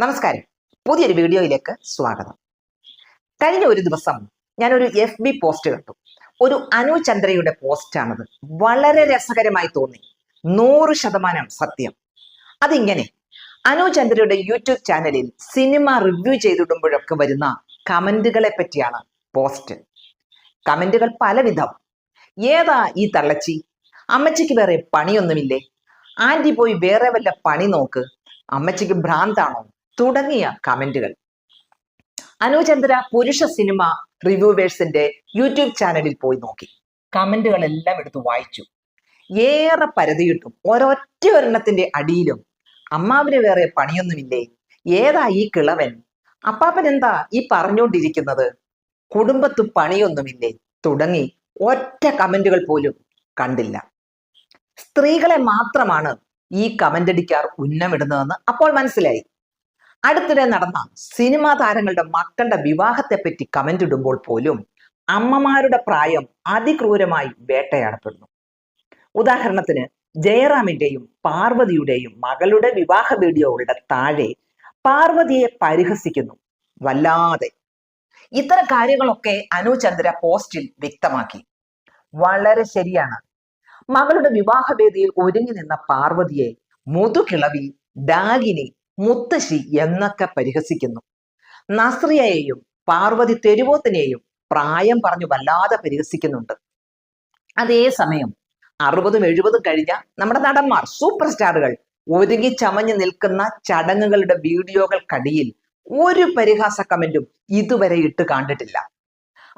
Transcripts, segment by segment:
നമസ്കാരം. പുതിയൊരു വീഡിയോയിലേക്ക് സ്വാഗതം. കഴിഞ്ഞ ഒരു ദിവസം ഞാനൊരു എഫ് ബി പോസ്റ്റ് കണ്ടു. ഒരു അനു ചന്ദ്രയുടെ പോസ്റ്റാണത് വളരെ രസകരമായി തോന്നി. നൂറ് ശതമാനം സത്യം. അതിങ്ങനെ അനു ചന്ദ്രയുടെ യൂട്യൂബ് ചാനലിൽ സിനിമ റിവ്യൂ ചെയ്തിടുമ്പോഴൊക്കെ വരുന്ന കമന്റുകളെ പറ്റിയാണ് പോസ്റ്റ് കമന്റുകൾ പലവിധം. ഏതാ ഈ തള്ളച്ചി? അമ്മച്ചിക്ക് വേറെ പണിയൊന്നുമില്ലേ? ആന്റി പോയി വേറെ വല്ല പണി നോക്ക്. അമ്മച്ചിക്ക് ഭ്രാന്താണോ? തുടങ്ങിയ കമന്റുകൾ. അനുചന്ദ്ര പുരുഷ സിനിമ റിവ്യൂവേഴ്സിന്റെ യൂട്യൂബ് ചാനലിൽ പോയി നോക്കി. കമന്റുകളെല്ലാം എടുത്ത് വായിച്ചു. ഏറെ പരതിയിട്ടും ഒരൊറ്റ ഒരെണ്ണത്തിന്റെ അടിയിലും അമ്മാവിന് വേറെ പണിയൊന്നുമില്ലേ? ഏതാ ഈ കിളവൻ? അപ്പാപ്പൻ എന്താ ഈ പറഞ്ഞുകൊണ്ടിരിക്കുന്നത്? കുടുംബത്ത് പണിയൊന്നുമില്ലേ? തുടങ്ങി ഒറ്റ കമന്റുകൾ പോലും കണ്ടില്ല. സ്ത്രീകളെ മാത്രമാണ് ഈ കമന്റ് അടിക്കാർ ഉന്നമിടുന്നതെന്ന് അപ്പോൾ മനസ്സിലായി. അടുത്തിടെ നടന്ന സിനിമാ താരങ്ങളുടെ മക്കളുടെ വിവാഹത്തെ പറ്റി കമന്റ് ഇടുമ്പോൾ പോലും അമ്മമാരുടെ പ്രായം അതിക്രൂരമായി വേട്ടയാടപ്പെടുന്നു. ഉദാഹരണത്തിന് ജയറാമിന്റെയും പാർവതിയുടെയും മകളുടെ വിവാഹ വീഡിയോകളുടെ താഴെ പാർവതിയെ പരിഹസിക്കുന്നു വല്ലാതെ. ഇത്തരം കാര്യങ്ങളൊക്കെ അനു ചന്ദ്ര പോസ്റ്റിൽ വ്യക്തമാക്കി. വളരെ ശരിയാണ്. മകളുടെ വിവാഹവേദിയിൽ ഒരുങ്ങി നിന്ന പാർവതിയെ മുതുകിളവി ഡാഗിനി മുത്തശ്ശി എന്നൊക്കെ പരിഹസിക്കുന്നു. നസ്രിയയെയും പാർവതി തെരുവോത്തിനെയും പ്രായം പറഞ്ഞു വല്ലാതെ പരിഹസിക്കുന്നുണ്ട്. അതേസമയം അറുപതും എഴുപതും കഴിഞ്ഞ നമ്മുടെ നടന്മാർ സൂപ്പർ സ്റ്റാറുകൾ ഒരുങ്ങി ചമഞ്ഞു നിൽക്കുന്ന ചടങ്ങുകളുടെ വീഡിയോകൾക്കടിയിൽ ഒരു പരിഹാസ കമന്റും ഇതുവരെ ഇട്ട് കണ്ടിട്ടില്ല.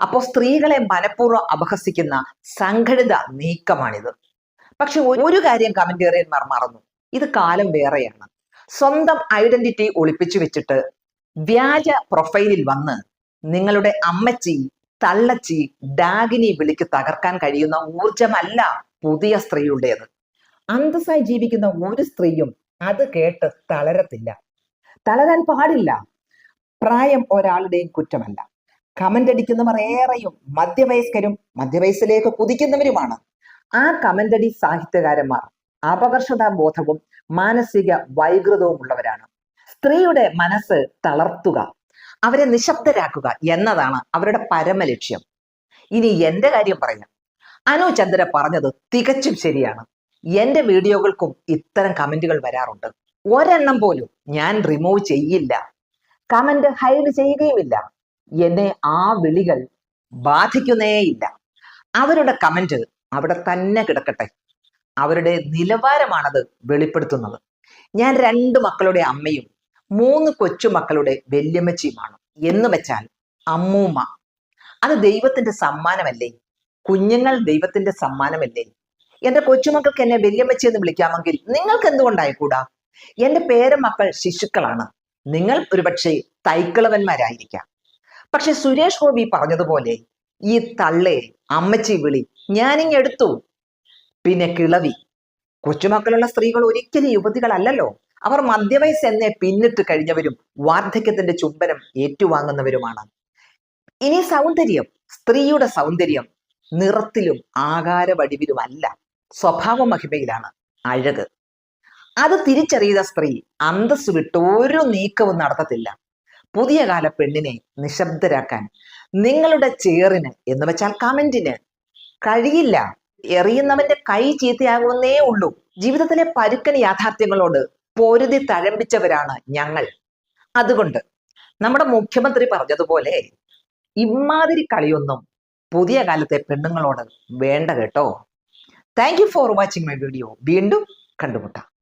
അപ്പോൾ സ്ത്രീകളെ മനഃപൂർവം അപഹസിക്കുന്ന സംഘടിത നീക്കമാണിത്. പക്ഷെ ഒരു കാര്യം കമന്റേറിയന്മാർ മറന്നു. ഇത് കാലം വേറെയാണ്. സ്വന്തം ഐഡന്റിറ്റി ഒളിപ്പിച്ചു വെച്ചിട്ട് വ്യാജ പ്രൊഫൈലിൽ വന്ന് നിങ്ങളുടെ അമ്മച്ചി തള്ളച്ചി ഡാഗിനി വിളിക്ക് തകർക്കാൻ കഴിയുന്ന ഊർജമല്ല പുതിയ സ്ത്രീയുടേത്. അന്തസ്സായി ജീവിക്കുന്ന ഒരു സ്ത്രീയും അത് കേട്ട് തളരത്തില്ല. തളരാൻ പാടില്ല. പ്രായം ഒരാളുടെയും കുറ്റമല്ല. കമന്റ് അടിക്കുന്നവർ ഏറെയും മധ്യവയസ്കരും മധ്യവയസ്സിലേക്ക് കുതിക്കുന്നവരുമാണ്. ആ കമന്റടി സാഹിത്യകാരന്മാർ. അപകർഷതാ ബോധവും മാനസിക വൈകൃതവും ഉള്ളവരാണ്. സ്ത്രീയുടെ മനസ്സ് തളർത്തുക അവരെ നിശബ്ദരാക്കുക എന്നതാണ് അവരുടെ പരമലക്ഷ്യം. ഇനി എന്റെ കാര്യം പറയാം. അനു ചന്ദ്ര പറഞ്ഞത് തികച്ചും ശരിയാണ്. എന്റെ വീഡിയോകൾക്കും ഇത്തരം കമന്റുകൾ വരാറുണ്ട്. ഒരെണ്ണം പോലും ഞാൻ റിമൂവ് ചെയ്യില്ല. കമന്റ് ഹൈഡ് ചെയ്യുകയുമില്ല. എന്നെ ആ വിളികൾ ബാധിക്കുന്നേയില്ല. അവരുടെ കമന്റ് അവിടെ തന്നെ കിടക്കട്ടെ. അവരുടെ നിലവാരമാണത് വെളിപ്പെടുത്തുന്നത്. ഞാൻ രണ്ട് മക്കളുടെ അമ്മയും മൂന്ന് കൊച്ചുമക്കളുടെ വല്യമ്മച്ചിയുമാണ്. എന്ന് വെച്ചാൽ അമ്മൂമ്മ അത് ദൈവത്തിന്റെ സമ്മാനമല്ലേ? കുഞ്ഞുങ്ങൾ ദൈവത്തിന്റെ സമ്മാനമല്ലേ? എന്റെ കൊച്ചുമക്കൾക്ക് എന്നെ വല്യമ്മച്ചി എന്ന് വിളിക്കാമെങ്കിൽ നിങ്ങൾക്ക് എന്തുകൊണ്ടായിക്കൂടാ എന്റെ പേരമക്കൾ ശിശുക്കളാണ്. നിങ്ങൾ ഒരുപക്ഷെ തൈക്കളവന്മാരായിരിക്കാം. പക്ഷെ സുരേഷ് ഗോപി പറഞ്ഞതുപോലെ ഈ തള്ളെ അമ്മച്ചി വിളി ഞാനിങ്ങെടുത്തു പിന്നെ കിളവി. കൊച്ചുമക്കളുള്ള സ്ത്രീകൾ ഒരിക്കലും യുവതികളല്ലല്ലോ. അവർ മധ്യവയസ്സ് എന്നെ പിന്നിട്ട് കഴിഞ്ഞവരും വാർദ്ധക്യത്തിന്റെ ചുംബനം ഏറ്റുവാങ്ങുന്നവരുമാണ്. ഇനി സൗന്ദര്യം. സ്ത്രീയുടെ സൗന്ദര്യം നിറത്തിലും ആകാര വടിവിലുമല്ല സ്വഭാവ മഹിമയിലാണ് അഴക്. അത് തിരിച്ചറിയുന്ന സ്ത്രീ അന്തസ് വിട്ട് ഒരു നീക്കവും നടത്തത്തില്ല. പുതിയ കാല പെണ്ണിനെ നിശബ്ദരാക്കാൻ നിങ്ങളുടെ ചേറിന് എന്ന് വെച്ചാൽ കമന്റിന് കഴിയില്ല. എറിയുന്നവന്റെ കൈ ചീത്തയാകുന്നേ ഉള്ളൂ. ജീവിതത്തിലെ പരുക്കൻ യാഥാർത്ഥ്യങ്ങളോട് പൊരുതി തഴമ്പിച്ചവരാണ് ഞങ്ങൾ. അതുകൊണ്ട് നമ്മുടെ മുഖ്യമന്ത്രി പറഞ്ഞതുപോലെ ഇമാതിരി കളിയൊന്നും പുതിയ കാലത്തെ പെണ്ണുങ്ങളോട് വേണ്ട കേട്ടോ. Thank you for watching my video വീണ്ടും കണ്ടുമുട്ടാം.